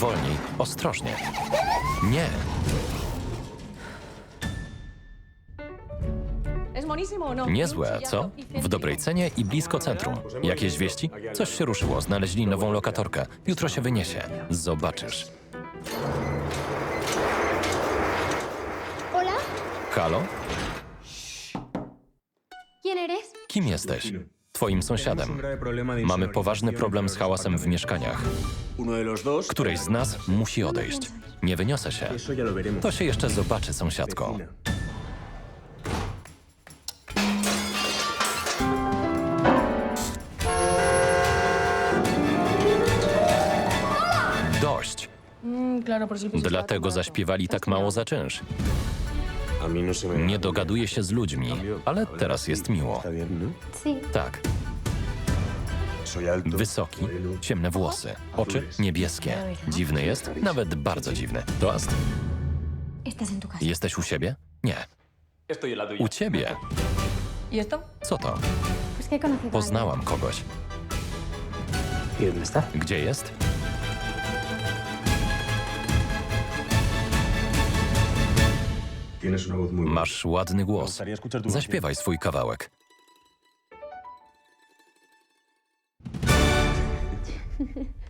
Wolniej, ostrożnie. Nie, niezłe, co? W dobrej cenie i blisko centrum. Jakieś wieści? Coś się ruszyło, znaleźli nową lokatorkę. Jutro się wyniesie. Zobaczysz. Hola, Halo? Kim jesteś? Twoim sąsiadem. Mamy poważny problem z hałasem w mieszkaniach. Któreś z nas musi odejść. Nie wyniosę się. To się jeszcze zobaczy, sąsiadko. Dość. Piso Dlatego zaśpiewali tak mało za czynsz. Nie dogaduje się z ludźmi, ale teraz jest miło. Tak, wysoki, ciemne włosy, oczy niebieskie. Dziwny jest? Nawet bardzo dziwny. Toast? Jesteś u siebie? Nie. U ciebie? Co to? Poznałam kogoś. Gdzie jest? Masz ładny głos. Zaśpiewaj swój kawałek.